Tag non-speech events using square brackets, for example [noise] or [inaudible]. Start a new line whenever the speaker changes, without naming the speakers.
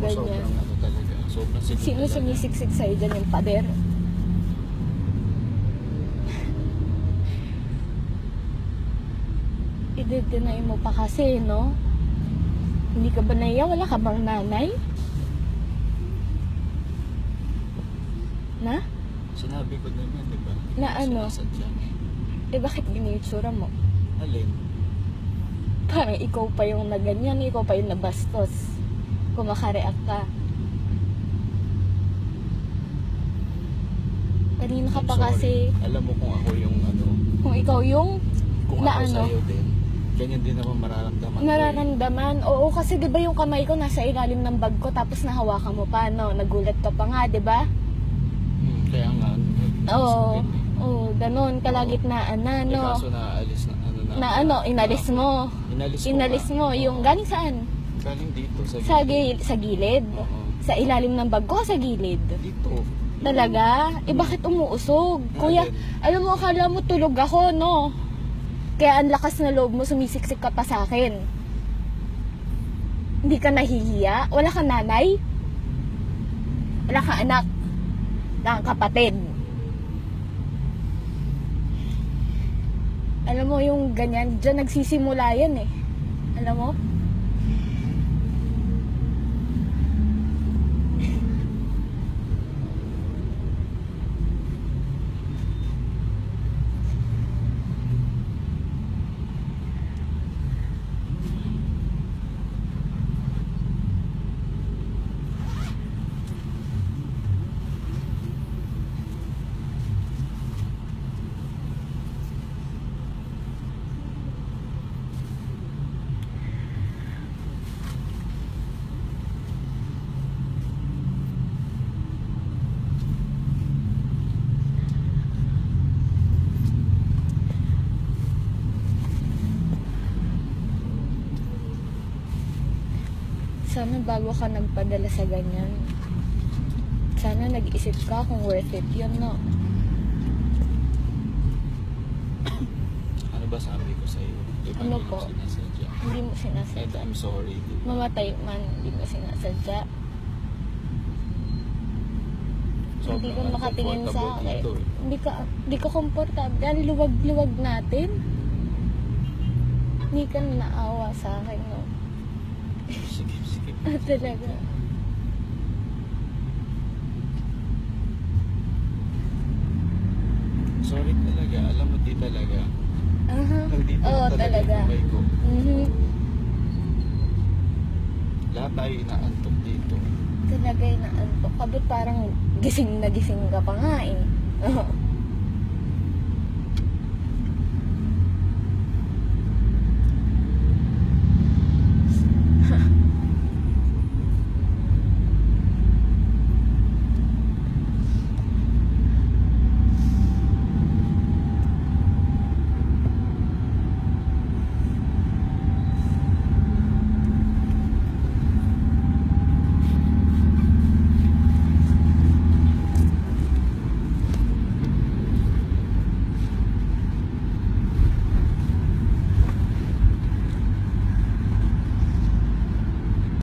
Sino
talaga.
sumisiksik sa'yo dyan yung pader? [laughs] I-deny mo pa kasi, no? Hindi ka ba naiya? Wala ka bang nanay? Na?
Sinabi ko na yan, di ba?
Na ano?
Sinasadya.
Eh bakit ginitsura mo?
Alin?
Parang ikaw pa yung na ganyan, ikaw pa yung nabastos. Kung makareact ka. Kanina ka
I'm
pa
sorry.
kasi,
Alam mo kung ako yung ano,
kung ikaw yung
kung
Na
ako
ano?
sa'yo din, ganyan din naman mararamdaman ko. eh.
nararamdaman. Oo, kasi 'di ba yung kamay ko nasa ilalim ng bag ko tapos nahawakan mo pa, no? Nagulat ka pa nga, 'di ba?
Hmm, kaya nga.
Oo.
sakit eh.
Oo, ganun, kalagitnaan na,
Eh,
no?
kaso naalis na ano na.
Na ano, inalis mo.
Inalis,
Inalis
ko
mo, yung
Oo.
galing saan?
Galing dito sa
Sa, gi- sa gilid?
Oo.
Sa ilalim ng bag ko sa gilid?
Dito.
Talaga? Eh bakit umuusog?
Hmm.
Kuya, alam mo, akala mo tulog ako, no? Kaya ang lakas na loob mo, sumisiksik ka pa sa akin. Hindi ka nahihiya? Wala kang nanay? Wala kang anak? Wala kang kapatid? Alam mo, yung ganyan, dyan nagsisimula yan eh. Alam mo? Sana bago ka nagpadala sa ganyan, sana nag-isip ka kung worth it yun, no?
Ano ba sabi ko sa'yo? Di ba
Ano
hindi
po?
mo sinasadya?
Hindi mo
And
sinasadya.
I'm sorry. di ba?
Mamatay man, hindi mo sinasadya. hindi ka makatingin sa akin.
dito eh.
Hindi ka, hindi ka komportable. Ang luwag-luwag natin. Hindi ka naawa sa akin, no? Ah, talaga.
Sorry talaga. Alam mo, di talaga.
Aha.
Nandito
Oo,
talaga
talaga.
yung kamay ko.
Mhm.
Lahat tayo inaantok dito.
Talaga yung naantok ka. Ba't parang gising na gising ka pa nga eh? [laughs]